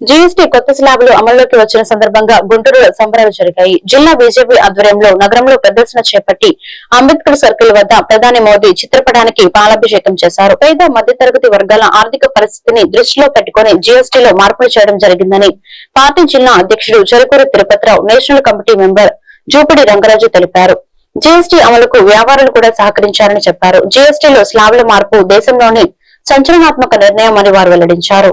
GST కొత్త స్లాబులు అమల్లోకి వచ్చిన సందర్భంగా గుంటూరులో సంబరాలు జరిగాయి. జిల్లా బీజేపీ ఆధ్వర్యంలో నగరంలో ప్రదర్శన చేపట్టి అంబేద్కర్ సర్కిల్ వద్ద ప్రధాని మోదీ చిత్రపటానికి పాలాభిషేకం చేశారు. పేద మధ్యతరగతి వర్గాల ఆర్థిక పరిస్థితిని దృష్టిలో పెట్టుకుని జీఎస్టీలో మార్పులు చేయడం జరిగిందని పార్టీ జిల్లా అధ్యక్షుడు Cherukuru Tirupathi Rao national committee member Jupudi Rangaraju తెలిపారు. జీఎస్టీ అమలుకు వ్యాపారులు కూడా సహకరించారని చెప్పారు. జీఎస్టీలో స్లాబుల మార్పు దేశంలోని సంచలనాత్మక నిర్ణయం అని వారు వెల్లడించారు.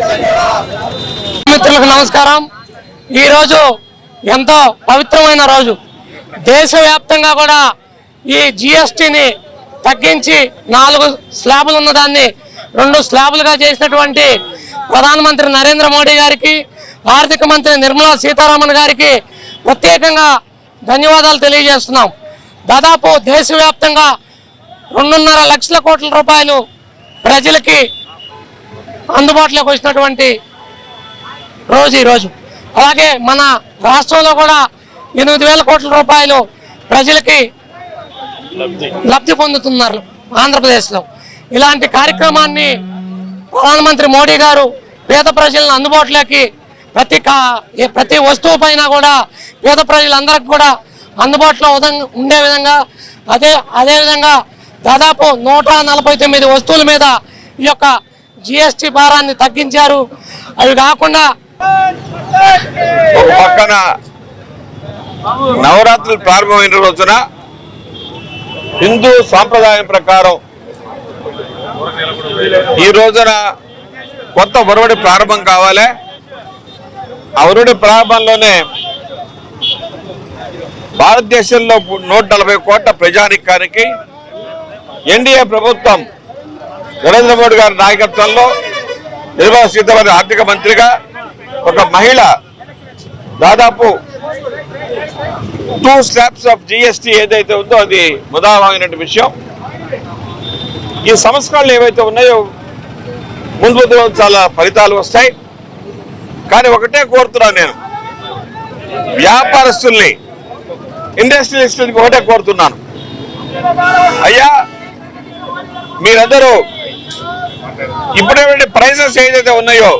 ధన్యవాదాలు. మిత్రులకు నమస్కారం. ఈరోజు ఎంతో పవిత్రమైన రోజు. దేశవ్యాప్తంగా కూడా ఈ జిఎస్టీని తగ్గించి నాలుగు స్లాబులు ఉన్నదాన్ని రెండు స్లాబులుగా చేసినటువంటి ప్రధానమంత్రి నరేంద్ర మోడీ గారికి ఆర్థిక మంత్రి నిర్మలా సీతారామన్ గారికి ప్రత్యేకంగా ధన్యవాదాలు తెలియజేస్తున్నాం. దాదాపు దేశవ్యాప్తంగా రెండున్నర లక్షల కోట్ల రూపాయలు ప్రజలకి అందుబాటులోకి వచ్చినటువంటి రోజు ఈరోజు అలాగే మన రాష్ట్రంలో కూడా ఎనిమిది వేల కోట్ల రూపాయలు ప్రజలకి లబ్ధి. పొందుతున్నారు ఆంధ్రప్రదేశ్లో. ఇలాంటి కార్యక్రమాన్ని ప్రధానమంత్రి మోడీ గారు పేద ప్రజలను అందుబాటులోకి ప్రతి ప్రతి వస్తువు పైన కూడా పేద ప్రజలందరికీ కూడా అందుబాటులో ఉదం- ఉండే విధంగా అదే అదేవిధంగా దాదాపు నూట నలభై తొమ్మిది వస్తువుల మీద ఈ యొక్క జిఎస్టి భారాన్ని తగ్గించారు. అవి కాకుండా ఒక పక్కన నవరాత్రులు ప్రారంభమైన రోజున హిందూ సాంప్రదాయం ప్రకారం ఈ రోజున కొత్త ఒరవడి ప్రారంభం కావాలి. అవరుడి ప్రారంభంలోనే భారతదేశంలో నూట నలభై కోట్ల ప్రజానికానికి ఎన్డీఏ ప్రభుత్వం నరేంద్ర మోడీ గారి నాయకత్వంలో నిర్మలా సీతారామన్ ఆర్థిక మంత్రిగా ఒక మహిళ దాదాపు టూ స్లాబ్స్ ఆఫ్ జిఎస్టీ ఏదైతే ఉందో అది ముదామైనటువంటి విషయం. ఈ సంస్కరణలు ఏవైతే ఉన్నాయో ముందు చాలా ఫలితాలు వస్తాయి. కానీ ఒకటే కోరుతున్నాను నేను. వ్యాపారస్తుల్ని ఇండస్ట్రియలిస్టులకి ఒకటే కోరుతున్నాను. అయ్యా మీరందరూ ఇప్పుడే ప్రైజెస్ ఏదైతే ఉన్నాయో